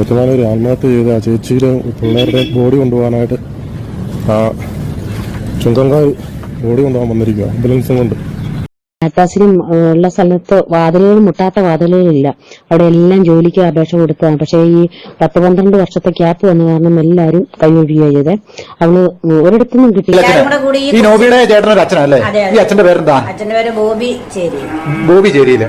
ഏറ്റുമാനൂർ ആത്മഹത്യ ചെയ്ത ആ ചേച്ചിയുടെ പിള്ളേരുടെ ബോഡി കൊണ്ടുപോകാനായിട്ട് ആ ചുങ്കങ്കാർ ബോഡി കൊണ്ടുപോകാൻ വന്നിരിക്കുക ആംബുലൻസും കൊണ്ട്. അത്താസിനും ഉള്ള സ്ഥലത്ത് വാതിലുകൾ മുട്ടാത്ത വാതിലുകളില്ല അവിടെ എല്ലാം ജോലിക്ക് അപേക്ഷ കൊടുത്തതാണ്. പക്ഷേ ഈ പത്ത് പന്ത്രണ്ട് വർഷത്തെ ക്യാപ്പ് വന്ന കാരണം എല്ലാവരും കൈയൊഴിയുക അവൾ ഒരിടത്തുനിന്നും കിട്ടിയില്ല. എല്ലാവരും കൂടെ കൂടി ഈ നോബിയുടെ ചേട്ടനൊരു അച്ഛനല്ലേ. ഈ അച്ഛന്റെ പേരെന്താ? അച്ഛന്റെ പേര് ബോബി ചേരി. ബോബി ചേരിയിൽ.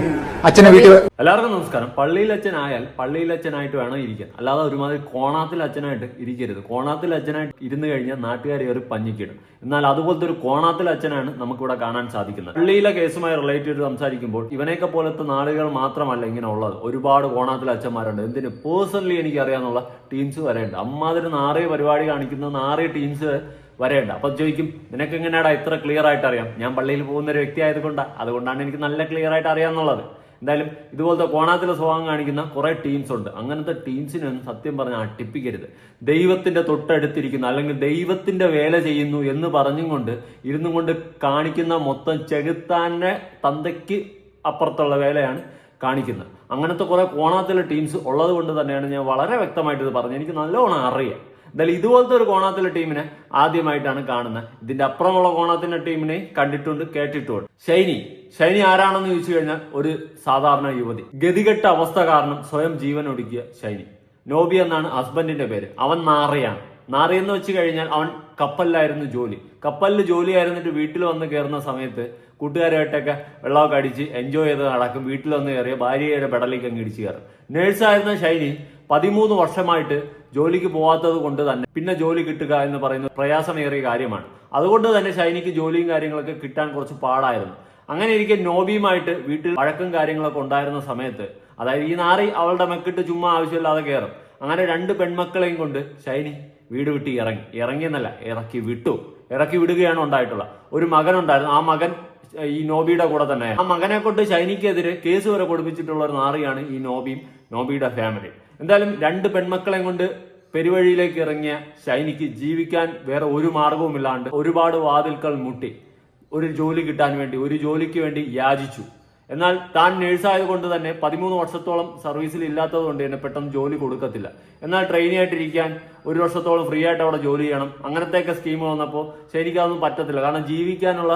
അച്ഛനെ വീട്ടിൽ എല്ലാവർക്കും നമസ്കാരം. പള്ളിയിൽ അച്ഛനായാൽ പള്ളിയിൽ അച്ഛനായിട്ട് വേണം ഇരിക്കാൻ. അല്ലാതെ ഒരുമാതിരി കോണാത്തിൽ അച്ഛനായിട്ട് ഇരിക്കരുത്. കോണാത്തിൽ അച്ഛനായിട്ട് ഇരുന്ന് കഴിഞ്ഞാൽ നാട്ടുകാരെ ഒരു പഞ്ഞിക്കിടും. എന്നാൽ അതുപോലത്തെ ഒരു കോണാത്തിൽ അച്ഛനാണ് നമുക്കിവിടെ കാണാൻ സാധിക്കുന്നത്. പള്ളിയിലെ കേസുമായി റിലേറ്റ് ചെയ്ത് സംസാരിക്കുമ്പോൾ ഇവനെയൊക്കെ പോലത്തെ നാടുകൾ മാത്രമല്ല ഇങ്ങനെ ഉള്ളത്. ഒരുപാട് കോണാത്തിൽ അച്ഛന്മാരുണ്ട് എന്തിന്? പേഴ്സണലി എനിക്ക് അറിയാന്നുള്ള ടീംസ് വരെയുണ്ട്. അമ്മാതിരി നാറിയ പരിപാടി കാണിക്കുന്ന നാറിയ ടീംസ് വരേണ്ട അപ്പൊ ചോദിക്കും നിനക്ക് എങ്ങനെയാടാ? ഇത്ര ക്ലിയർ ആയിട്ട് അറിയാം? ഞാൻ പള്ളിയിൽ പോകുന്ന ഒരു വ്യക്തി ആയതുകൊണ്ടാണ് അതുകൊണ്ടാണ് എനിക്ക് നല്ല ക്ലിയർ ആയിട്ട് അറിയാന്നുള്ളത്. എന്തായാലും ഇതുപോലത്തെ കോണാത്തിലെ സ്വഭാവം കാണിക്കുന്ന കുറേ ടീംസ് ഉണ്ട്. അങ്ങനത്തെ ടീംസിനൊന്നും സത്യം പറഞ്ഞാൽ അട്ടിപ്പിക്കരുത്. ദൈവത്തിന്റെ തൊട്ടടുത്തിരിക്കുന്ന അല്ലെങ്കിൽ ദൈവത്തിന്റെ വേല ചെയ്യുന്നു എന്ന് പറഞ്ഞും കൊണ്ട് ഇരുന്നും കൊണ്ട് കാണിക്കുന്ന മൊത്തം ചെകുത്താന്റെ തന്തയ്ക്ക് അപ്പുറത്തുള്ള വേലയാണ് കാണിക്കുന്നത്. അങ്ങനത്തെ കുറേ കോണാത്തിലെ ടീംസ് ഉള്ളത് കൊണ്ട് തന്നെയാണ് ഞാൻ വളരെ വ്യക്തമായിട്ട് ഇത് പറഞ്ഞത്. എനിക്ക് നല്ലോണം അറിയാം. എന്തായാലും ഇതുപോലത്തെ ഒരു കോണാത്തിലെ ടീമിനെ ആദ്യമായിട്ടാണ് കാണുന്നത്. ഇതിന്റെ അപ്പുറമുള്ള കോണാത്തിന്റെ ടീമിനെ കണ്ടിട്ടുണ്ട് കേട്ടിട്ടുണ്ട്. ഷൈനി ഷൈനി ആരാണെന്ന് ചോദിച്ചു കഴിഞ്ഞാൽ ഒരു സാധാരണ യുവതി. ഗതികെട്ട അവസ്ഥ കാരണം സ്വയം ജീവൻ ഒടുക്കിയ ഷൈനി. നോബി എന്നാണ് ഹസ്ബൻഡിന്റെ പേര്. അവൻ നാറിയാണ്. നാറിയെന്ന് വെച്ച് കഴിഞ്ഞാൽ അവൻ കപ്പലിലായിരുന്നു ജോലി. കപ്പലിൽ ജോലി ആയിരുന്നിട്ട് വീട്ടിൽ വന്ന് കയറുന്ന സമയത്ത് കൂട്ടുകാരായിട്ടൊക്കെ വെള്ളമൊക്കെ അടിച്ച് എൻജോയ് ചെയ്ത് നടക്കും. വീട്ടിൽ വന്ന് കയറിയ ഭാര്യയുടെ പെടലേക്ക് അങ്ങ് ഇടിച്ച് കയറും. നേഴ്സായിരുന്ന ഷൈനി പതിമൂന്ന് വർഷമായിട്ട് ജോലിക്ക് പോവാത്തത് കൊണ്ട് തന്നെ പിന്നെ ജോലി കിട്ടുക എന്ന് പറയുന്നത് പ്രയാസമേറിയ കാര്യമാണ്. അതുകൊണ്ട് തന്നെ ഷൈനിക്ക് ജോലിയും കാര്യങ്ങളൊക്കെ കിട്ടാൻ കുറച്ച് പാടായിരുന്നു. അങ്ങനെ ഇരിക്കെ നോബിയുമായിട്ട് വീട്ടിൽ വഴക്കും കാര്യങ്ങളൊക്കെ ഉണ്ടായിരുന്ന സമയത്ത് അതായത് ഈ നാറി അവളുടെ മെക്കിട്ട് ചുമ്മാ ആവശ്യമില്ലാതെ കയറും അങ്ങനെ രണ്ട് പെൺമക്കളെയും കൊണ്ട് ഷൈനി വീട് വിട്ട് ഇറങ്ങി. ഇറങ്ങിയെന്നല്ല ഇറക്കി വിട്ടു. ഇറക്കി വിടുകയാണ് ഉണ്ടായിട്ടുള്ള ഒരു മകൻ ഉണ്ടായിരുന്നു ആ മകൻ ഈ നോബിയുടെ കൂടെ തന്നെ ആ മകനെ കൊണ്ട് ഷൈനിക്കെതിരെ കേസ് വരെ കൊടുപ്പിച്ചിട്ടുള്ള ഒരു നാറിയാണ് ഈ നോബിയും നോബിയുടെ ഫാമിലി എന്തായാലും രണ്ട് പെൺമക്കളെയും കൊണ്ട് പെരുവഴിയിലേക്ക് ഇറങ്ങിയ ഷൈനിക്ക് ജീവിക്കാൻ വേറെ ഒരു മാർഗവുമില്ലാണ്ട് ഒരുപാട് വാതിൽകൾ മുട്ടി. ഒരു ജോലി കിട്ടാൻ വേണ്ടി ഒരു ജോലിക്ക് വേണ്ടി യാചിച്ചു. എന്നാൽ താൻ നേഴ്സായത് കൊണ്ട് തന്നെ പതിമൂന്ന് വർഷത്തോളം സർവീസിൽ ഇല്ലാത്തത് കൊണ്ട് തന്നെ പെട്ടെന്ന് ജോലി കൊടുക്കത്തില്ല. എന്നാൽ ട്രെയിനി ആയിട്ടിരിക്കാൻ ഒരു വർഷത്തോളം ഫ്രീ ആയിട്ട് അവിടെ ജോലി ചെയ്യണം. അങ്ങനത്തെയൊക്കെ സ്കീം വന്നപ്പോൾ ശരിക്കതൊന്നും പറ്റത്തില്ല. കാരണം ജീവിക്കാനുള്ള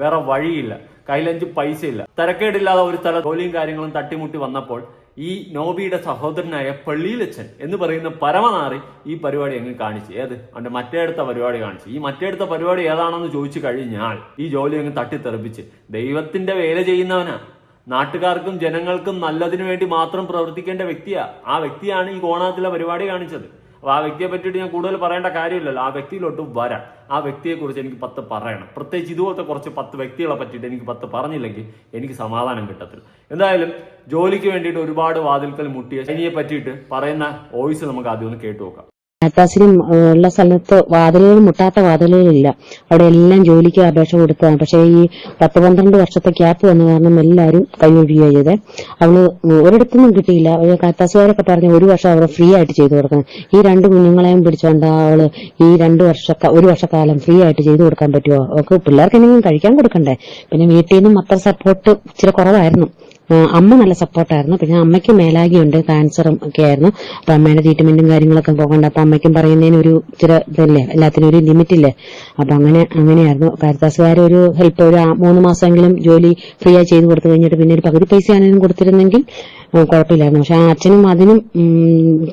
വേറെ വഴിയില്ല. കയ്യിലഞ്ച് പൈസ ഇല്ല തിരക്കേടില്ലാതെ ഒരു സ്ഥലം ജോലിയും കാര്യങ്ങളും തട്ടിമുട്ടി വന്നപ്പോൾ ഈ നോബിയുടെ സഹോദരനായ പള്ളിയിലച്ചൻ എന്ന് പറയുന്ന പരമനാറി ഈ പരിപാടി അങ്ങ് കാണിച്ചു. ഏത്? അവന്റെ മറ്റേടുത്ത പരിപാടി കാണിച്ചു. ഈ മറ്റേടുത്ത പരിപാടി ഏതാണെന്ന് ചോദിച്ചു കഴിഞ്ഞാൽ ഈ ജോലി അങ്ങ് തട്ടിത്തെറിപ്പിച്ച്. ദൈവത്തിന്റെ വേല ചെയ്യുന്നവനാ. നാട്ടുകാർക്കും ജനങ്ങൾക്കും നല്ലതിനു വേണ്ടി മാത്രം പ്രവർത്തിക്കേണ്ട വ്യക്തിയാ. ആ വ്യക്തിയാണ് ഈ കോണാത്തിലെ പരിപാടി കാണിച്ചത്. അപ്പൊ ആ വ്യക്തിയെ പറ്റിയിട്ട് ഞാൻ കൂടുതൽ പറയേണ്ട കാര്യമില്ലല്ലോ. ആ വ്യക്തിയിലോട്ട് വരാം. ആ വ്യക്തിയെ കുറിച്ച് എനിക്ക് പത്ത് പറയണം. പ്രത്യേകിച്ച് ഇതുപോലത്തെ കുറച്ച് പത്ത് വ്യക്തികളെ പറ്റിയിട്ട് എനിക്ക് പത്ത് പറഞ്ഞില്ലെങ്കിൽ എനിക്ക് സമാധാനം കിട്ടത്തില്ല. എന്തായാലും ജോലിക്ക് വേണ്ടിയിട്ട് ഒരുപാട് വാതിൽക്കൽ മുട്ടിയ ശനിയെ പറ്റിയിട്ട് പറയുന്ന വോയിസ് നമുക്ക് ആദ്യം ഒന്ന് കേട്ടു നോക്കാം. അത്താസിനും ഉള്ള സ്ഥലത്ത് വാതിലുകൾ മുട്ടാത്ത വാതിലുകളില്ല. അവിടെ എല്ലാം ജോലിക്ക് അപേക്ഷ കൊടുത്തതാണ്. പക്ഷേ ഈ പത്ത് പന്ത്രണ്ട് വർഷത്തെ ക്യാപ്പ് വന്ന കാരണം എല്ലാവരും കൈയൊഴിയത് ചെയ്തേ. അവൾ ഒരിടത്തുനിന്നും കിട്ടിയില്ല. കത്താസുകാരൊക്കെ പറഞ്ഞ് ഒരു വർഷം അവർ ഫ്രീ ആയിട്ട് ചെയ്തു കൊടുക്കണം. ഈ രണ്ട് കുഞ്ഞുങ്ങളെയും പിടിച്ചോണ്ട് അവൾ ഈ രണ്ട് വർഷ ഒരു വർഷക്കാലം ഫ്രീ ആയിട്ട് ചെയ്തു കൊടുക്കാൻ പറ്റുമോ അവർക്ക് പിള്ളേർക്ക് എന്തെങ്കിലും കഴിക്കാൻ കൊടുക്കണ്ടേ? പിന്നെ വീട്ടിൽ നിന്നും അത്ര സപ്പോർട്ട് ഇച്ചിരി കുറവായിരുന്നു. അമ്മ നല്ല സപ്പോർട്ടായിരുന്നു. പിന്നെ അമ്മയ്ക്ക് മേലാകിയുണ്ട് ക്യാൻസറും ഒക്കെ ആയിരുന്നു അപ്പൊ അമ്മയുടെ ട്രീറ്റ്മെന്റും കാര്യങ്ങളൊക്കെ പോകണ്ട. അപ്പൊ അമ്മയ്ക്കും പറയുന്നതിന് ഒരു ഇച്ചിരി ഇതല്ലേ എല്ലാത്തിനും ഒരു ലിമിറ്റ് ഇല്ലേ? അപ്പൊ അങ്ങനെ അങ്ങനെയായിരുന്നു. കാരിത്താസുകാർ ഒരു ഹെൽപ്പ് ഒരു മൂന്ന് മാസമെങ്കിലും ജോലി ഫ്രീ ആയി ചെയ്ത് കൊടുത്തു കഴിഞ്ഞിട്ട് പിന്നെ ഒരു പകുതി പൈസ ആണെങ്കിലും കൊടുത്തിരുന്നെങ്കിൽ കുഴപ്പമില്ലായിരുന്നു. പക്ഷെ ആ അച്ഛനും അതിനും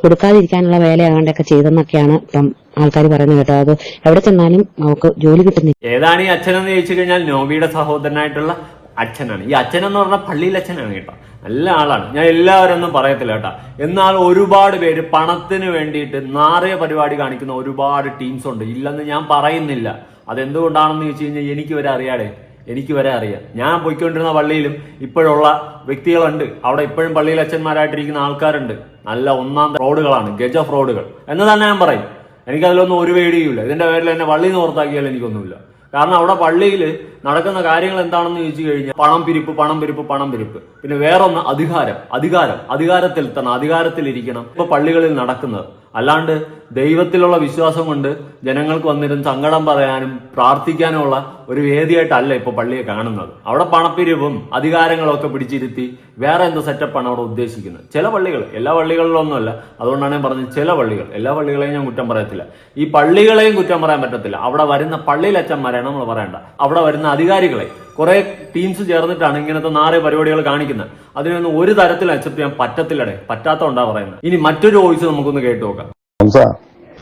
കൊടുക്കാതിരിക്കാനുള്ള വേലയാകണ്ടൊക്കെ ചെയ്തെന്നൊക്കെയാണ് ഇപ്പം ആൾക്കാർ പറയുന്നത് കേട്ടോ. അത് എവിടെ ചെന്നാലും അവർക്ക് ജോലി കിട്ടുന്നില്ല. ഏതാണ് ഈ അച്ഛനെന്ന് ചോദിച്ചു കഴിഞ്ഞാൽ നോബിയുടെ സഹോദരനായിട്ടുള്ള അച്ഛനാണ്. ഈ അച്ഛൻ എന്ന് പറഞ്ഞാൽ പള്ളിയിൽ അച്ഛനാണ് കേട്ടോ. നല്ല ആളാണ്. ഞാൻ എല്ലാവരും ഒന്നും പറയത്തില്ല കേട്ടോ. എന്നാൽ ഒരുപാട് പേര് പണത്തിന് വേണ്ടിയിട്ട് നാറിയ പരിപാടി കാണിക്കുന്ന ഒരുപാട് ടീംസ് ഉണ്ട്. ഇല്ലെന്ന് ഞാൻ പറയുന്നില്ല. അതെന്തുകൊണ്ടാണെന്ന് ചോദിച്ചു കഴിഞ്ഞാൽ എനിക്ക് വരെ അറിയാടേ. എനിക്ക് വരെ അറിയാം. ഞാൻ പോയിക്കൊണ്ടിരുന്ന പള്ളിയിലും ഇപ്പോഴുള്ള വ്യക്തികളുണ്ട്. അവിടെ ഇപ്പോഴും പള്ളിയിൽ അച്ഛന്മാരായിട്ടിരിക്കുന്ന ആൾക്കാരുണ്ട്. നല്ല ഒന്നാം ഫ്രോഡുകളാണ് ഗജ ഫ്രോഡുകൾ എന്ന് തന്നെ ഞാൻ പറയും. എനിക്കതിലൊന്നും ഒരു പേടിയുമില്ല. ഇതിന്റെ പേരിൽ എന്നെ പള്ളിയിൽ നിന്ന് പുറത്താക്കിയാൽ എനിക്കൊന്നുമില്ല. കാരണം അവിടെ പള്ളിയിൽ നടക്കുന്ന കാര്യങ്ങൾ എന്താണെന്ന് ചോദിച്ചു കഴിഞ്ഞാൽ പണം പിരിപ്പ് പണം പിരിപ്പ് പണം പിരിപ്പ്. പിന്നെ വേറൊന്ന് അധികാരം അധികാരം. അധികാരത്തിൽ തന്നെ അധികാരത്തിൽ ഇരിക്കണം. ഇപ്പൊ പള്ളികളിൽ നടക്കുന്നത്. അല്ലാണ്ട് ദൈവത്തിലുള്ള വിശ്വാസം കൊണ്ട് ജനങ്ങൾക്ക് വന്നിരുന്ന് സങ്കടം പറയാനും പ്രാർത്ഥിക്കാനുമുള്ള ഒരു വേദിയായിട്ടല്ല ഇപ്പൊ പള്ളിയെ കാണുന്നത്. അവിടെ പണപ്പിരിവും അധികാരങ്ങളും ഒക്കെ പിടിച്ചിരുത്തി വേറെ എന്തോ സെറ്റപ്പാണ് അവിടെ ഉദ്ദേശിക്കുന്നത്? ചില പള്ളികൾ. എല്ലാ പള്ളികളിലൊന്നുമല്ല. അതുകൊണ്ടാണ് ഞാൻ പറഞ്ഞത് ചില പള്ളികൾ. എല്ലാ പള്ളികളെയും ഞാൻ കുറ്റം പറയത്തില്ല. ഈ പള്ളികളെയും കുറ്റം പറയാൻ പറ്റത്തില്ല. അവിടെ വരുന്ന പള്ളിയിലച്ചന്മാരെയാണ് നമ്മൾ പറയേണ്ട അവിടെ വരുന്ന അധികാരികളെ കുറെ ടീംസ് ചേർന്നിട്ടാണ് ഇങ്ങനത്തെ നാറ് പരിപാടികൾ കാണിക്കുന്നത്. അതിനൊന്നും ഒരു തരത്തിൽ അക്സെപ്റ്റ് ചെയ്യാൻ പറ്റത്തില്ലടേ പറ്റാത്തോണ്ടാ പറയുന്നത്. ഇനി മറ്റൊരു വോയിസ് നമുക്കൊന്ന് കേട്ടു നോക്കാം.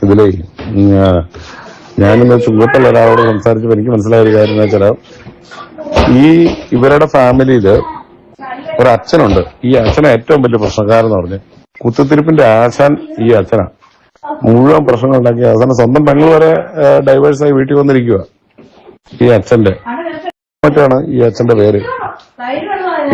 ഇതിലേ ഞാനിന്ന് ചുങ്കത്തുള്ള ഒരാളോട് സംസാരിച്ചപ്പോൾ എനിക്ക് മനസ്സിലായ ഒരു കാര്യം എന്ന് വെച്ചാൽ ഈ ഇവരുടെ ഫാമിലിയിൽ ഒരു അച്ഛനുണ്ട്. ഈ അച്ഛനെ ഏറ്റവും വലിയ പ്രശ്നക്കാരെന്ന് പറഞ്ഞ് കുത്തിത്തിരിപ്പിന്റെ ആശാൻ ഈ അച്ഛനാണ് മുഴുവൻ പ്രശ്നങ്ങൾ ഉണ്ടാക്കിയ അവസാനം സ്വന്തം പെങ്ങൾ വരെ ഡൈവേഴ്സായി വീട്ടിൽ വന്നിരിക്കുക ഈ അച്ഛന്റെ മറ്റാണ് ഈ അച്ഛന്റെ പേര്?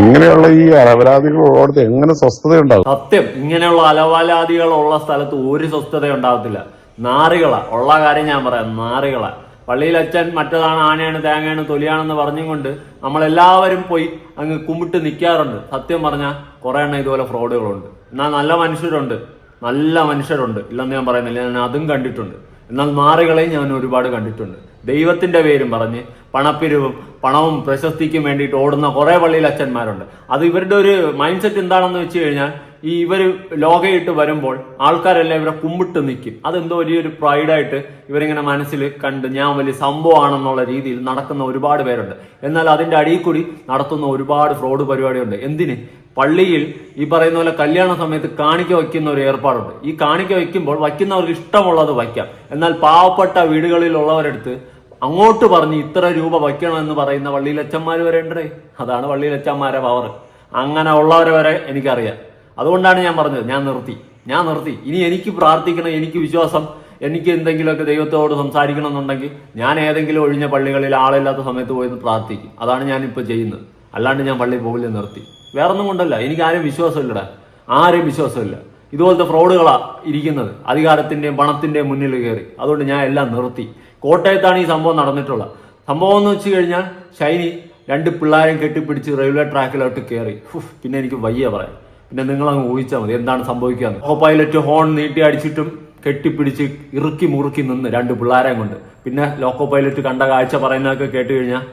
ഇങ്ങനെയുള്ള ഈ അലവലാദികൾ ഉള്ളടത്ത് എങ്ങനെ സ്വസ്ഥതയുണ്ടാവും സത്യം ഇങ്ങനെയുള്ള അലവലാദികൾ ഉള്ള സ്ഥലത്ത് ഒരു സ്വസ്ഥത ഉണ്ടാവത്തില്ല നാറികള. ഉള്ള കാര്യം ഞാൻ പറയാം. നാറികള. പള്ളിയിൽ അച്ഛൻ മറ്റതാണ് ആനയാണ് തേങ്ങയാണ് തൊലിയാണെന്ന് പറഞ്ഞും കൊണ്ട് നമ്മളെല്ലാവരും പോയി അങ്ങ് കുമ്പിട്ട് നിൽക്കാറുണ്ട് സത്യം പറഞ്ഞാൽ കുറെ എണ്ണം ഇതുപോലെ ഫ്രോഡുകളുണ്ട്. എന്നാൽ നല്ല മനുഷ്യരുണ്ട്. നല്ല മനുഷ്യരുണ്ട്. ഇല്ലെന്ന് ഞാൻ പറയുന്നില്ല. ഞാൻ അതും കണ്ടിട്ടുണ്ട്. എന്നാൽ നാറികളെയും ഞാൻ ഒരുപാട് കണ്ടിട്ടുണ്ട്. ദൈവത്തിന്റെ പേരും പറഞ്ഞ് പണപ്പിരിവും പണവും പ്രശസ്തിക്കും വേണ്ടിയിട്ട് ഓടുന്ന കുറെ പള്ളിയിൽ അച്ഛന്മാരുണ്ട്. അത് ഇവരുടെ ഒരു മൈൻഡ് സെറ്റ് എന്താണെന്ന് വെച്ച് കഴിഞ്ഞാൽ ഈ ഇവർ ലോകയിട്ട് വരുമ്പോൾ ആൾക്കാരെല്ലാം ഇവരെ കുമ്പിട്ട് നിൽക്കും. അതെന്തോ വലിയൊരു പ്രൈഡായിട്ട് ഇവരിങ്ങനെ മനസ്സിൽ കണ്ട് ഞാൻ വലിയ സംഭവമാണെന്നുള്ള രീതിയിൽ നടക്കുന്ന ഒരുപാട് പേരുണ്ട്. എന്നാൽ അതിന്റെ അടിയിൽ കൂടി നടത്തുന്ന ഒരുപാട് ഫ്രോഡ് പരിപാടിയുണ്ട് എന്തിന്? പള്ളിയിൽ ഈ പറയുന്ന പോലെ കല്യാണ സമയത്ത് കാണിക്ക വയ്ക്കുന്ന ഒരു ഏർപ്പാടുണ്ട്. ഈ കാണിക്ക വയ്ക്കുമ്പോൾ വയ്ക്കുന്നവർക്ക് ഇഷ്ടമുള്ളത് വയ്ക്കാം. എന്നാൽ പാവപ്പെട്ട വീടുകളിലുള്ളവരെടുത്ത് അങ്ങോട്ട് പറഞ്ഞ് ഇത്ര രൂപ വയ്ക്കണം എന്ന് പറയുന്ന വള്ളിയിലച്ചന്മാർ വരെ ഉണ്ടേ അതാണ് വള്ളിയിലച്ചന്മാരെ പവർ അങ്ങനെ ഉള്ളവരെ വരെ എനിക്കറിയാം. അതുകൊണ്ടാണ് ഞാൻ പറഞ്ഞത് ഞാൻ നിർത്തി. ഞാൻ നിർത്തി. ഇനി എനിക്ക് പ്രാർത്ഥിക്കണം എനിക്ക് വിശ്വാസം എനിക്ക് എന്തെങ്കിലുമൊക്കെ ദൈവത്തോട് സംസാരിക്കണം എന്നുണ്ടെങ്കിൽ ഞാൻ ഏതെങ്കിലും ഒഴിഞ്ഞ പള്ളികളിൽ ആളില്ലാത്ത സമയത്ത് പോയി പ്രാർത്ഥിക്കും. അതാണ് ഞാനിപ്പോൾ ചെയ്യുന്നത്. അല്ലാണ്ട് ഞാൻ പള്ളി പോകില്ല നിർത്തി. വേറൊന്നും കൊണ്ടല്ല. എനിക്ക് ആരും വിശ്വാസമില്ലടാ. ആരും വിശ്വാസമില്ല. ഇതുപോലത്തെ ഫ്രോഡുകളാണ് ഇരിക്കുന്നത്. അധികാരത്തിന്റെയും പണത്തിന്റെയും മുന്നിൽ കയറി. അതുകൊണ്ട് ഞാൻ എല്ലാം നിർത്തി. കോട്ടയത്താണ് ഈ സംഭവം നടന്നിട്ടുള്ളത്. സംഭവം എന്ന് വെച്ച് കഴിഞ്ഞാൽ ഷൈനി രണ്ട് പിള്ളേരെയും കെട്ടിപ്പിടിച്ച് റെയിൽവേ ട്രാക്കിലോട്ട് കയറി പിന്നെ എനിക്ക് വയ്യ പറയാം പിന്നെ നിങ്ങൾ അങ്ങ് ഊഹിച്ചാൽ മതി എന്താണ് സംഭവിക്കുക ലോക്കോ പൈലറ്റ് ഹോൺ നീട്ടി അടിച്ചിട്ടും കെട്ടിപ്പിടിച്ച് ഇറുക്കി മുറുക്കി നിന്ന് രണ്ട് പിള്ളേരെയും കൊണ്ട്. പിന്നെ ലോക്കോ പൈലറ്റ് കണ്ട കാഴ്ച പറയുന്നതൊക്കെ കേട്ട് കഴിഞ്ഞാൽ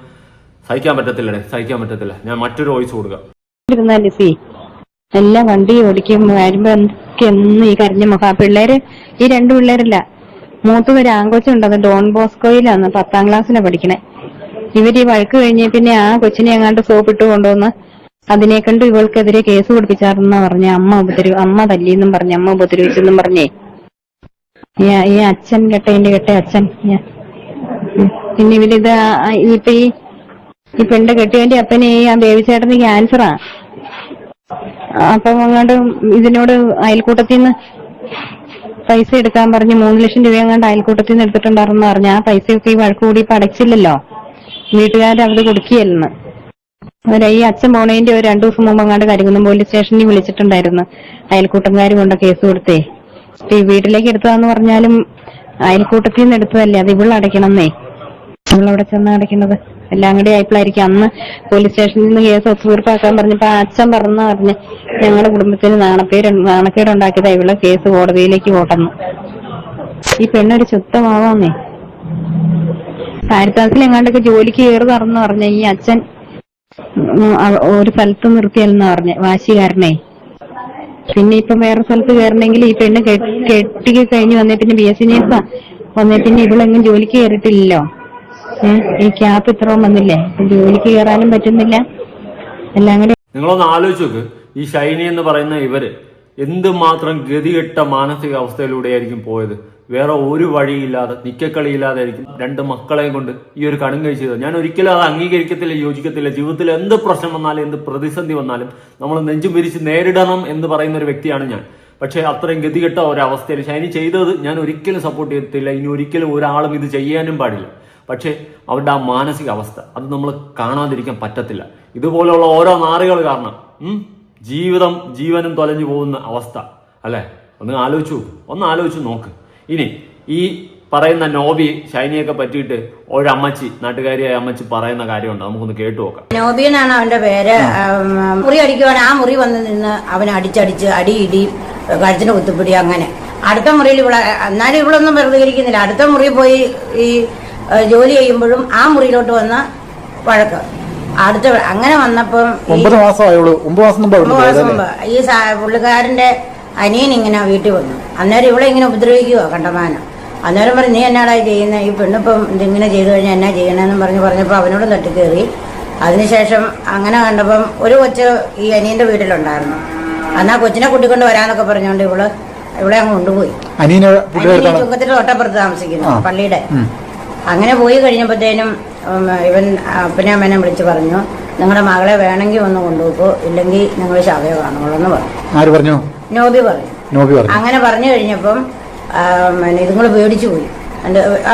സഹിക്കാൻ പറ്റത്തില്ലടേ സഹിക്കാൻ പറ്റത്തില്ല. ഞാൻ മറ്റൊരു വോയിസ് കൊടുക്കാം. എല്ലാം വണ്ടി ഓടിക്കും വരുമ്പോ ഈ കരഞ്ഞ മുഖ പിള്ളേര് ഈ രണ്ടു പിള്ളേരല്ല മൂത്തത് ഒരു ആങ്കൊച്ചുണ്ട് അത് ഡോൺ ബോസ്കോയിലാണ് പത്താം ക്ലാസ്സിലാണ് പഠിക്കണേ. ഇവർ ഈ വഴക്ക് കഴിഞ്ഞ പിന്നെ ആ കൊച്ചിനെ എങ്ങാണ്ട് സോപ്പിട്ട് കൊണ്ടുവന്ന് അതിനെ കണ്ട് ഇവൾക്കെതിരെ കേസ് കൊടുപ്പിച്ചാർന്ന പറഞ്ഞ അമ്മ ഉപദ്രവി അമ്മ തല്ലിയെന്നും പറഞ്ഞ അമ്മ ഉപദ്രവിച്ചെന്നും പറഞ്ഞേ. ഈ- അച്ഛൻ കെട്ട അച്ഛൻ ഞാൻ- ഉം. പിന്നെ ഇവരിത് ഇപ്പൊ ഈ ഈ പെണ്ണ് കെട്ടിയവന്റെ അപ്പനെ ഈ ആ ബേബിച്ചേട്ടന് ക്യാൻസറാ. അപ്പം അങ്ങോട്ട് ഇതിനോട് അയൽക്കൂട്ടത്തിൽ നിന്ന് പൈസ എടുക്കാൻ പറഞ്ഞ് മൂന്ന് ലക്ഷം രൂപ എങ്ങാണ്ട് അയൽക്കൂട്ടത്തിൽ നിന്ന് എടുത്തിട്ടുണ്ടായിരുന്നു പറഞ്ഞു ആ പൈസയൊക്കെ ഈ വഴക്ക് കൂടി ഇപ്പൊ അടച്ചില്ലല്ലോ വീട്ടുകാർ അവർ കൊടുക്കുകയല്ലെന്ന് അവരെ ഈ അച്ഛൻ പോണേന്റെ ഒരു രണ്ടു ദിവസം മുമ്പ് അങ്ങാണ്ട് പോലീസ് സ്റ്റേഷനിൽ വിളിച്ചിട്ടുണ്ടായിരുന്നു അയൽക്കൂട്ടംകാർ കൊണ്ട് കേസ് കൊടുത്തേ. ഈ വീട്ടിലേക്ക് എടുത്തതാന്ന് പറഞ്ഞാലും അയൽക്കൂട്ടത്തിൽ നിന്ന് എടുത്തതല്ലേ? അത് ഇവിള അടയ്ക്കണം എന്നേ ഇവളവിടെ ചെന്ന് അടയ്ക്കുന്നത് എല്ലാം കൂടി ആയപ്പോഴായിരിക്കും അന്ന് പോലീസ് സ്റ്റേഷനിൽ നിന്ന് കേസ് ഒത്തുതീർപ്പാക്കാൻ പറഞ്ഞപ്പോ അച്ഛൻ പറഞ്ഞു പറഞ്ഞ് ഞങ്ങളുടെ കുടുംബത്തിന് നാണപ്പേര് നാണക്കേട് ഉണ്ടാക്കിയതാ ഇവിടെ കേസ് കോടതിയിലേക്ക് പോട്ടെന്ന് ഈ പെണ്ണൊരു ശുദ്ധമാവാന്നേ താരത്താസിൽ എങ്ങാണ്ടൊക്കെ ജോലിക്ക് കയറി തറന്നു പറഞ്ഞ ഈ അച്ഛൻ ഒരു സ്ഥലത്ത് നിർത്തിയല്ലെന്ന് പറഞ്ഞ വാശികാരനെ പിന്നെ ഇപ്പൊ വേറെ സ്ഥലത്ത് കയറണമെങ്കിൽ ഈ പെണ്ണ് കെട്ടി കഴിഞ്ഞ് വന്നേ പിന്നെ ബി എസ് സി നേഴ്സാ വന്നേ പിന്നെ ഇവളെങ്ങും ജോലിക്ക് കയറിയിട്ടില്ലല്ലോ. ഈ ക്യാപ്പ് ഇത്രയും വന്നില്ലേ? ജോലിക്ക് കയറാനും പറ്റുന്നില്ല. എല്ലാം കൂടി നിങ്ങളൊന്ന് ആലോചിച്ച് നോക്ക്. ഈ ഷൈനി എന്ന് പറയുന്ന ഇവർ എന്തുമാത്രം ഗതികെട്ട മാനസികാവസ്ഥയിലൂടെയായിരിക്കും പോയത്? വേറെ ഒരു വഴിയില്ലാതെ നിക്കക്കളിയില്ലാതെ ആയിരിക്കും രണ്ട് മക്കളെയും കൊണ്ട് ഈ ഒരു കടുങ്കൈ കഴിച്ചത് ഞാൻ ഒരിക്കലും അത് അംഗീകരിക്കത്തില്ല യോജിക്കത്തില്ല. ജീവിതത്തിൽ എന്ത് പ്രശ്നം വന്നാലും എന്ത് പ്രതിസന്ധി വന്നാലും നമ്മൾ നെഞ്ചും പിരിച്ച് നേരിടണം എന്ന് പറയുന്ന ഒരു വ്യക്തിയാണ് ഞാൻ. പക്ഷേ അത്രയും ഗതികെട്ട ഒരവസ്ഥയിൽ ഷൈനി ചെയ്തത് ഞാൻ ഒരിക്കലും സപ്പോർട്ട് ചെയ്യത്തില്ല ഇനി ഒരിക്കലും ഒരാളും ഇത് ചെയ്യാനും പാടില്ല. പക്ഷേ അവരുടെ ആ മാനസിക അവസ്ഥ അത് നമ്മൾ കാണാതിരിക്കാൻ പറ്റത്തില്ല. ഇതുപോലെയുള്ള ഓരോ നാറുകൾ കാരണം ജീവിതം ജീവനും തൊലഞ്ഞു പോകുന്ന അവസ്ഥ അല്ലേ? ഒന്ന് ആലോചിച്ചു ഒന്ന് ആലോചിച്ച് നോക്ക്. ഇനി ഈ പറയുന്ന നോബി ഷൈനിയൊക്കെ പറ്റിയിട്ട് ഒരമ്മച്ചി നാട്ടുകാരിയായ അമ്മച്ചി പറയുന്ന കാര്യമുണ്ട്? നമുക്കൊന്ന് കേട്ടു നോക്കാം. നോബി എന്നാണ് അവന്റെ പേര്. മുറി അടിക്കുവാണ്. ആ മുറി വന്ന് നിന്ന് അവൻ അടിച്ചടിച്ച് അടി ഇടി കഴുത്തിന് കുത്തുപിടി അങ്ങനെ. അടുത്ത മുറിയിൽ ഇവിടെ എന്നാലും ഇവളൊന്നും പ്രതികരിക്കുന്നില്ല അടുത്ത മുറി പോയി ഈ ജോലി ചെയ്യുമ്പോഴും ആ മുറിയിലോട്ട് വന്ന വഴക്ക്. അടുത്ത അങ്ങനെ വന്നപ്പം ഒമ്പത് മാസം ഈ പുള്ളിക്കാരന്റെ അനിയൻ ഇങ്ങനെ വീട്ടിൽ വന്നു. അന്നേരം ഇവിടെ ഇങ്ങനെ ഉപദ്രവിക്കുക കണ്ടമാനം. അന്നേരം പറഞ്ഞു നീ എന്നാടാ ചെയ്യുന്നത് ഈ പെണ്ണിപ്പം ഇതിങ്ങനെ ചെയ്തു കഴിഞ്ഞാൽ എന്നാ ചെയ്യണമെന്നും പറഞ്ഞ് പറഞ്ഞപ്പോൾ അവനോട് തട്ടിക്കേറി. അതിനുശേഷം അങ്ങനെ കണ്ടപ്പം ഒരു കൊച്ച് ഈ അനിയന്റെ വീട്ടിലുണ്ടായിരുന്നു. അന്നാ കൊച്ചിനെ കൂട്ടിക്കൊണ്ട് വരാന്നൊക്കെ പറഞ്ഞുകൊണ്ട് ഇവൾ ഇവിടെ അങ്ങ് കൊണ്ടുപോയി. ചുങ്കത്തിന്റെ തൊട്ടപ്പുറത്ത് താമസിക്കുന്നു പള്ളിയുടെ. അങ്ങനെ പോയി കഴിഞ്ഞപ്പോഴത്തേനും ഇവൻ അപ്പനെ അമ്മേനെ വിളിച്ച് പറഞ്ഞു നിങ്ങളുടെ മകളെ വേണമെങ്കിൽ ഒന്ന് കൊണ്ടുപോകൂ ഇല്ലെങ്കിൽ നിങ്ങൾ ശവയെ കാണുള്ളൂ എന്ന് പറഞ്ഞു. ആര് പറഞ്ഞു? നോബി പറഞ്ഞു. നോബി പറഞ്ഞു. അങ്ങനെ പറഞ്ഞു കഴിഞ്ഞപ്പം ഇതുങ്ങൾ പേടിച്ചു പോയി.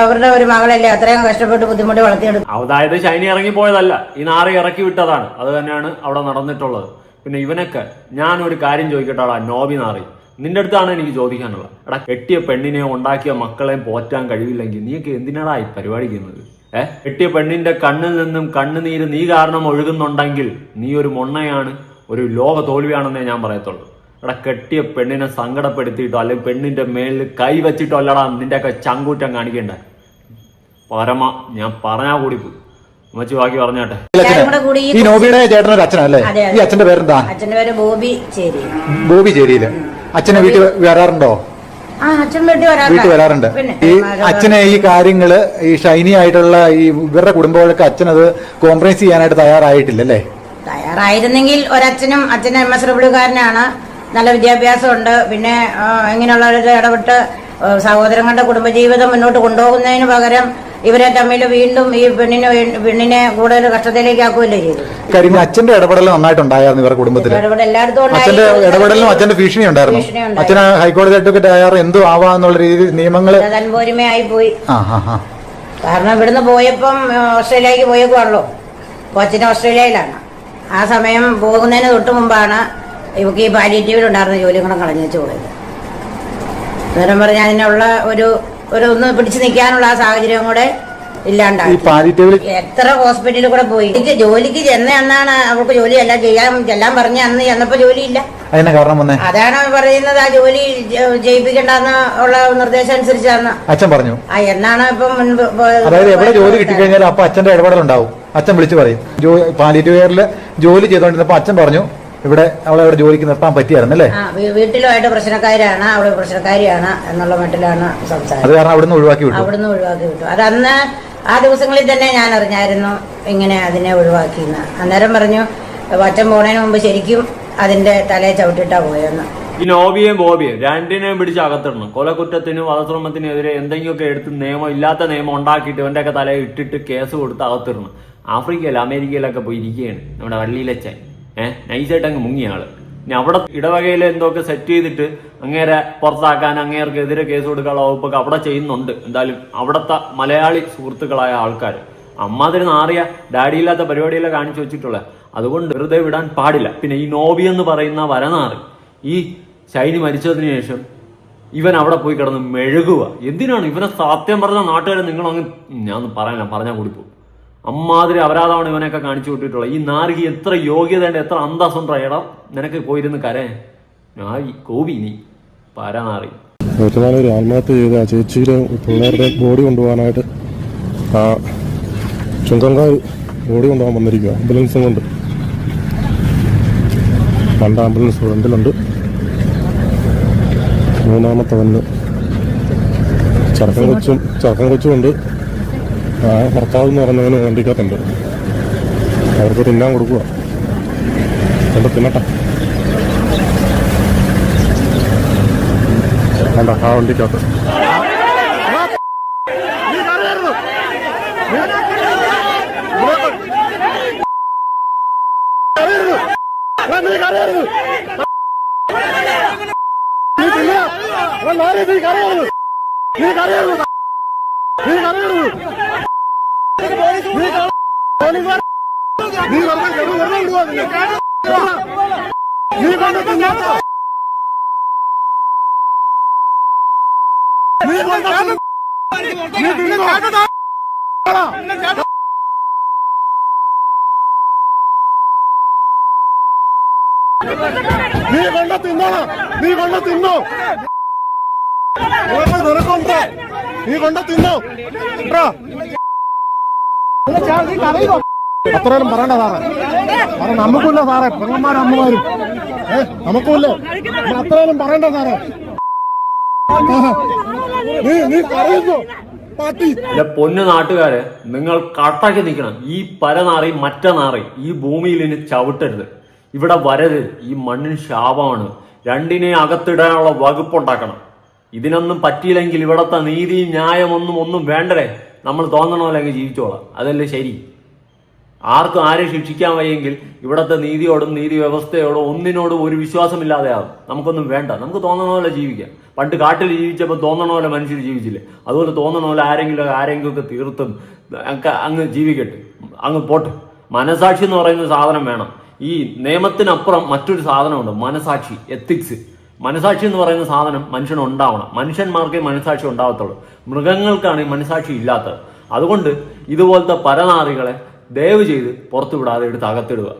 അവരുടെ ഒരു മകളല്ലേ അത്രയും കഷ്ടപ്പെട്ട് ബുദ്ധിമുട്ട് വളർത്തിയെടുത്തു അതായത് ഷൈനി ഇറങ്ങിപ്പോയതല്ല ഈ നാറി ഇറക്കി വിട്ടതാണ്. അത് തന്നെയാണ് അവിടെ നടന്നിട്ടുള്ളത്. പിന്നെ ഇവനൊക്കെ ഞാൻ ഒരു കാര്യം ചോദിക്കട്ടാടാ നോബി നാറി. നിന്റെ അടുത്താണ് എനിക്ക് ചോദിക്കാനുള്ളത്. എടാ കെട്ടിയ പെണ്ണിനെ ഉണ്ടാക്കിയ മക്കളെയും പോറ്റാൻ കഴിവില്ലെങ്കിൽ നീയൊക്കെ എന്തിനാടാ ഈ പരിപാടിക്കുന്നത് ചെയ്യുന്നത്? ഏ? കെട്ടിയ പെണ്ണിന്റെ കണ്ണിൽ നിന്നും കണ്ണുനീര് നീ കാരണം ഒഴുകുന്നുണ്ടെങ്കിൽ നീ ഒരു മൊണ്ണയാണ് ഒരു ലോക തോൽവിയാണെന്നേ ഞാൻ പറയത്തുള്ളൂ. എടാ കെട്ടിയ പെണ്ണിനെ സങ്കടപ്പെടുത്തിയിട്ടോ അല്ലെങ്കിൽ പെണ്ണിന്റെ മേളിൽ കൈ വെച്ചിട്ടോ അല്ലടാ നിന്റെയൊക്കെ ചങ്കൂറ്റം കാണിക്കേണ്ട. പരമ ഞാൻ പറഞ്ഞാ കൂടി പോയി. അമ്മച്ചി ബാക്കി പറഞ്ഞാട്ടെ. ഈ നോബിയുടെ ചേട്ടനൊരു അച്ഛനല്ലേ. ഈ അച്ഛന്റെ പേരെന്താ? അച്ഛന്റെ പേര് ബോബി ചേരി. ബോബി ചേരിയിൽ. അച്ഛനെ വീട്ടിൽ വരാറുണ്ടോ? വീട്ടിൽ വരാറുണ്ട്. ഈ അച്ഛനെ ഈ കാര്യങ്ങൾ ഈ ഷൈനി ആയിട്ടുള്ള ഈ ഇവരുടെ കുടുംബങ്ങളൊക്കെ അച്ഛനത് കോംപ്രമൈസ് ചെയ്യാനായിട്ട് തയ്യാറായിട്ടില്ല അല്ലേ തയ്യാറായിരുന്നെങ്കിൽ ഒരച്ഛനും അച്ഛൻ എം എസ് ഡബ്ല്യുകാരനാണ് നല്ല വിദ്യാഭ്യാസമുണ്ട്. പിന്നെ ഇങ്ങനെയുള്ളവരുടെ ഇടപെട്ട് സഹോദരങ്ങളുടെ കുടുംബജീവിതം മുന്നോട്ട് കൊണ്ടുപോകുന്നതിന് പകരം ഇവരെ തമ്മിൽ വീണ്ടും ഈ പെണ്ണിന് പെണ്ണിനെ കൂടുതൽ കഷ്ടത്തിലേക്ക് ആക്കുകയല്ലേ ചെയ്തു കാര്യം അച്ഛന്റെ ഇടപെടൽ നന്നായിട്ടുണ്ടായിരുന്നു ഇവരുടെ കുടുംബത്തിൽ. അച്ഛന്റെ ഇടപെടലിനും അച്ഛന്റെ ഭീഷണി ഉണ്ടായിരുന്നു. അച്ഛന് ഹൈക്കോടതി അഡ്വക്കേറ്റ് ആയാറ് എന്തും ആവാന്നുള്ള രീതിയിൽ നിയമങ്ങൾ തൻപോരിമയായി പോയി. കാരണം ഇവിടുന്ന് പോയപ്പം ഓസ്ട്രേലിയക്ക് പോയേക്കുവാണല്ലോ. കൊച്ചിന് ഓസ്ട്രേലിയയിലാണ്. ആ സമയം പോകുന്നതിന് തൊട്ട് മുമ്പാണ് ഇവക്ക് ഈ പാലിയേറ്റീവിലുണ്ടായിരുന്ന ജോലികളും കൂടെ കളഞ്ഞു വെച്ച് പോയത്. അന്നേരം പറഞ്ഞ അതിനുള്ള ഒരു ഒരു ഒന്ന് പിടിച്ചു നിൽക്കാനുള്ള ആ സാഹചര്യം കൂടെ ഈ ഇല്ലാണ്ടായി എത്ര ഹോസ്പിറ്റലിൽ കൂടെ പോയി? എനിക്ക് ജോലിക്ക് ചെന്ന അന്നാണ് അവൾക്ക് ജോലി എല്ലാം ചെയ്യാൻ എല്ലാം പറഞ്ഞ അന്ന് ചെന്നപ്പോ ജോലിയില്ല. ഇല്ല കാരണം വന്നേ? അതാണ് പറയുന്നത്. ആ ജോലി ചെയ്യിപ്പിക്കണ്ടെന്ന് ഉള്ള നിർദ്ദേശം അനുസരിച്ചാണ്. അച്ഛൻ പറഞ്ഞു. ആ എന്നാണ് ഇപ്പം അതായത് എവിടെ ജോലി കിട്ടിക്കഴിഞ്ഞാൽ അപ്പൊ അച്ഛന്റെ ഇടപെടലുണ്ടാവും. അച്ഛൻ വിളിച്ചു പറയും. പാലിറ്റീവ് കെയറിൽ ജോലി ചെയ്തോണ്ടിരുന്നപ്പോ അച്ഛൻ പറഞ്ഞു ഇവിടെ അവളെ ഇവിടെ ജോലിക്ക് നിർത്താൻ പറ്റിയായിരുന്നു അല്ലേ വീട്ടിലുമായിട്ട് പ്രശ്നക്കാരാണ് അവൾ പ്രശ്നക്കാരിയാണ് എന്നുള്ള മട്ടിലാണ് സംസാരം. അത് കാരണം അവിടുന്ന് ഒഴിവാക്കി വിട്ടു. അവിടുന്ന് ഒഴിവാക്കി വിട്ടു. അത് അന്ന് ആ ദിവസങ്ങളിൽ തന്നെ ഞാൻ അറിഞ്ഞായിരുന്നു ഇങ്ങനെ അതിനെ ഒഴിവാക്കിയെന്ന് അന്നേരം പറഞ്ഞു അച്ഛൻ പോണതിന് മുമ്പ് ശരിക്കും അതിന്റെ തലയെ ചവിട്ടിട്ടാ പോയെന്ന്. ഈ നോബിയെയും ബോബിയെയും രണ്ടിനെയും പിടിച്ച് അകത്തിടണം. കൊലക്കുറ്റത്തിനും വധശ്രമത്തിനും എതിരെ എന്തെങ്കിലുമൊക്കെ എടുത്ത് നിയമം ഇല്ലാത്ത നിയമം ഉണ്ടാക്കിയിട്ട് ഇവന്റെയൊക്കെ തലയിൽ ഇട്ടിട്ട് കേസ് കൊടുത്ത് അകത്തിടണം. ആഫ്രിക്കയിൽ അമേരിക്കയിലൊക്കെ പോയി ഇരിക്കുകയാണ് നമ്മുടെ വള്ളിയിലച്ചാൻ ഏഹ് നൈസായിട്ട് അങ്ങ് മുങ്ങിയ ആൾ. ഇനി അവിടെ ഇടവകയിൽ എന്തൊക്കെ സെറ്റ് ചെയ്തിട്ട് അങ്ങേരെ പുറത്താക്കാൻ അങ്ങേർക്കെതിരെ കേസ് കൊടുക്കാനുള്ള വകുപ്പൊക്കെ അവിടെ ചെയ്യുന്നുണ്ട്. എന്തായാലും അവിടുത്തെ മലയാളി സുഹൃത്തുക്കളായ ആൾക്കാർ അമ്മാതിരി നാറിയ ഡാഡി ഇല്ലാത്ത പരിപാടിയെല്ലാം കാണിച്ചു വെച്ചിട്ടുള്ളത് അതുകൊണ്ട് വെറുതെ വിടാൻ പാടില്ല. പിന്നെ ഈ നോബി എന്ന് പറയുന്ന വരനാറ് ഈ ശൈനി മരിച്ചതിന് ശേഷം ഇവൻ അവിടെ പോയി കിടന്ന് മെഴുകുക എന്തിനാണ് ഇവനെ സത്യം പറഞ്ഞ നാട്ടുകാരെ നിങ്ങളങ്ങ് ഞാൻ പറയാനില്ല പറഞ്ഞാൽ കൂടി പോകും. അമ്മാതിരി അപരാധമാണ് ഇവനൊക്കെ കാണിച്ചു വിട്ടിട്ടുള്ളത് ഈ നാരിക്ക് എത്ര യോഗ്യതയുണ്ട് എത്ര അന്തസ്സുണ്ടോ എടാ നിനക്ക് പോയിരുന്ന് കരേ. ഞാൻ കോപി നീ പരനാറി. ഒരുപാട് ഒരു ആത്മഹത്യ ചെയ്ത ചേച്ചിയുടെ പിള്ളേരുടെ ബോഡി കൊണ്ടുപോകാനായിട്ട് ആ ചുങ്കങ്കാൽ ബോഡി കൊണ്ടുപോകാൻ വന്നിരിക്കുക ആംബുലൻസും കൊണ്ട്. രണ്ട് ആംബുലൻസ് ഫ്രണ്ടിലുണ്ട്. മൂന്നാമത്തെ വന്ന് ചർക്കം കൊച്ചും ചർക്കം കൊച്ചും ഉണ്ട് ആ ഭർത്താവ് എന്ന് പറഞ്ഞവന് വണ്ടിക്കകത്തുണ്ട്. അവർക്ക് തിന്നാൻ കൊടുക്കുക കണ്ട് തിന്നട്ടെ. വേണ്ട ആ വണ്ടിക്കകത്ത്. നീ കറിയരുത് നീ കറിയരുത് നീ കൊണ്ട തിന്നോളാം. നീ കൊണ്ട തിന്നോ. നീ കൊണ്ട തിന്നോ. ഇട്രാ. അത്രയും പറയണ്ട സാറേ. സാറേ നമുക്കില്ല സാറേ. പെങ്ങന്മാരും അമ്മമാരും. ഏ നമുക്കില്ല അത്രയും പറയണ്ട സാറേ. നീ നീ പറയുന്നു. എന്റെ പൊന്നു നാട്ടുകാരെ നിങ്ങൾ കട്ടാക്കി നിൽക്കണം. ഈ പരനാറി മറ്റ നാറി ഈ ഭൂമിയിൽ ഇനി ചവിട്ടരുത്. ഇവിടെ വരരുത്. ഈ മണ്ണിന് ശാപമാണ്. രണ്ടിനെ അകത്തിടാനുള്ള വകുപ്പുണ്ടാക്കണം ഇതിനൊന്നും പറ്റിയില്ലെങ്കിൽ ഇവിടത്തെ നീതിയും ന്യായമൊന്നും ഒന്നും വേണ്ടരേ. നമ്മൾ തോന്നണ പോലെ അങ്ങ് ജീവിച്ചോളാം. അതല്ലേ ശരി? ആർക്കും ആരെ ശിക്ഷിക്കാൻ വയ്യെങ്കിൽ ഇവിടത്തെ നീതിയോടും നീതി വ്യവസ്ഥയോടും ഒന്നിനോടും ഒരു വിശ്വാസമില്ലാതെയാകും നമുക്കൊന്നും വേണ്ട. നമുക്ക് തോന്നണ പോലെ ജീവിക്കാം. പണ്ട് കാട്ടിൽ ജീവിച്ചപ്പോൾ തോന്നണ പോലെ മനുഷ്യർ ജീവിച്ചില്ലേ? അതുപോലെ തോന്നണ പോലെ ആരെങ്കിലും ആരെങ്കിലും ഒക്കെ തീർത്തും അങ്ങ് ജീവിക്കട്ടെ. അങ്ങ് പോട്ട്. മനസാക്ഷി എന്ന് പറയുന്ന സാധനം വേണം. ഈ നിയമത്തിനപ്പുറം മറ്റൊരു സാധനമുണ്ട്. മനസാക്ഷി എത്തിക്സ് മനസാക്ഷി എന്ന് പറയുന്ന സാധനം മനുഷ്യന് ഉണ്ടാവണം. മനുഷ്യന്മാർക്കേ മനസാക്ഷി ഉണ്ടാവത്തുള്ളൂ. മൃഗങ്ങൾക്കാണ് ഈ മനസാക്ഷി ഇല്ലാത്തത്. അതുകൊണ്ട് ഇതുപോലത്തെ പരനാറികളെ ദയവ് ചെയ്ത് പുറത്തു വിടാതെ എടുത്ത് അകത്തിടുക.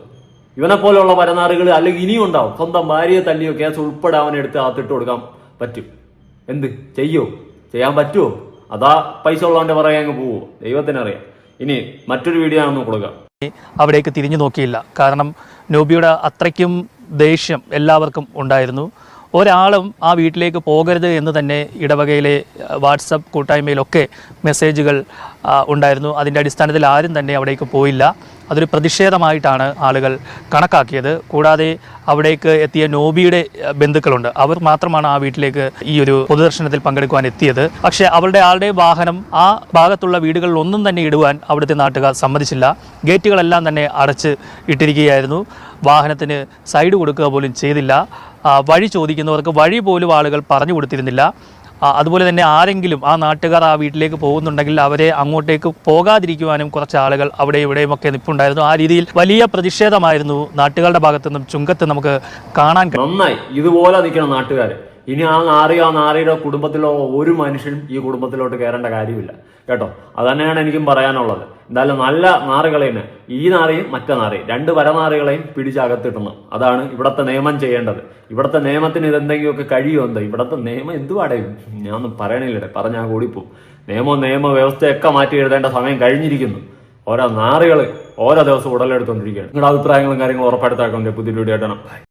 ഇവനെ പോലെയുള്ള പരനാറികൾ അല്ലെങ്കിൽ ഇനിയും ഉണ്ടാവും. സ്വന്തം ഭാര്യയെ തല്ലിയോ കേസ് ഉൾപ്പെടെ അവനെ എടുത്ത് അകത്തിട്ട് കൊടുക്കാൻ പറ്റും. എന്ത്? ചെയ്യോ? ചെയ്യാൻ പറ്റുമോ അതാ പൈസ ഉള്ളവന്റെ പറയാൻ അങ്ങ് പോവോ. ദൈവത്തിനറിയാം. ഇനി മറ്റൊരു വീഡിയോ ആണെന്ന് കൊടുക്കാം. അവിടേക്ക് തിരിഞ്ഞു നോക്കിയില്ല. കാരണം നോബിയുടെ അത്രയ്ക്കും ദേഷ്യം എല്ലാവർക്കും ഉണ്ടായിരുന്നു. ഒരാളും ആ വീട്ടിലേക്ക് പോകരുത് എന്ന് തന്നെ ഇടവകയിലെ വാട്സപ്പ് കൂട്ടായ്മയിലൊക്കെ മെസ്സേജുകൾ ഉണ്ടായിരുന്നു. അതിന്റെ അടിസ്ഥാനത്തിൽ ആരും തന്നെ അവിടേക്ക് പോയില്ല. അതൊരു പ്രതിഷേധമായിട്ടാണ് ആളുകൾ കണക്കാക്കിയത്. കൂടാതെ അവിടേക്ക് എത്തിയ നോബിയുടെ ബന്ധുക്കളുണ്ട്. അവർ മാത്രമാണ് ആ വീട്ടിലേക്ക് ഈ ഒരു പൊതുദർശനത്തിൽ പങ്കെടുക്കുവാൻ എത്തിയത്. പക്ഷേ അവരുടെ ആളുടെ വാഹനം ആ ഭാഗത്തുള്ള വീടുകളിൽ ഒന്നും തന്നെ ഇടുവാൻ അവിടുത്തെ നാട്ടുകാർ സമ്മതിച്ചില്ല. ഗേറ്റുകളെല്ലാം തന്നെ അടച്ച് ഇട്ടിരിക്കുകയായിരുന്നു. വാഹനത്തിന് സൈഡ് കൊടുക്കുക പോലും ചെയ്തില്ല. വഴി ചോദിക്കുന്നവർക്ക് വഴി പോലും ആളുകൾ പറഞ്ഞു കൊടുത്തിരുന്നില്ല. അതുപോലെ തന്നെ ആരെങ്കിലും ആ നാട്ടുകാർ ആ വീട്ടിലേക്ക് പോകുന്നുണ്ടെങ്കിൽ അവരെ അങ്ങോട്ടേക്ക് പോകാതിരിക്കുവാനും കുറച്ച് ആളുകൾ അവിടെ ഇവിടെയും ഒക്കെ നിൽപ്പുണ്ടായിരുന്നു ആ രീതിയിൽ വലിയ പ്രതിഷേധമായിരുന്നു നാട്ടുകാരുടെ ഭാഗത്തു നിന്നും ചുങ്കത്ത് നമുക്ക് കാണാൻ നന്നായി. ഇതുപോലെ നിൽക്കണം നാട്ടുകാർ ഇനി ആ നാറിയോ ആ നാറിയുടെ കുടുംബത്തിലോ ഒരു മനുഷ്യനും ഈ കുടുംബത്തിലോട്ട് കയറേണ്ട കാര്യമില്ല. കേട്ടോ? അത് തന്നെയാണ് എനിക്കും പറയാനുള്ളത്. എന്തായാലും നല്ല നാറുകളെ തന്നെ ഈ നാറിയും മറ്റേ നാറിയും. രണ്ട് വരനാറികളെയും പിടിച്ചകത്തിട്ടുന്നു അതാണ് ഇവിടുത്തെ നിയമം ചെയ്യേണ്ടത്. ഇവിടുത്തെ നിയമത്തിന് ഇതെന്തെങ്കിലുമൊക്കെ കഴിയുമോ എന്താ? ഇവിടുത്തെ നിയമം എന്തുവാടയും ഞാനൊന്നും പറയണില്ലേ പറഞ്ഞാൽ കൂടിപ്പോവും നിയമവും നിയമ വ്യവസ്ഥയൊക്കെ മാറ്റി എഴുതേണ്ട സമയം കഴിഞ്ഞിരിക്കുന്നു. ഓരോ നാറുകൾ ഓരോ ദിവസം ഉടലെടുത്തുകൊണ്ടിരിക്കുകയാണ് നിങ്ങളുടെ അഭിപ്രായങ്ങളും കാര്യങ്ങളും ഉറപ്പെടുത്താക്കാൻ പുതിയ വീഡിയോ ഇടണം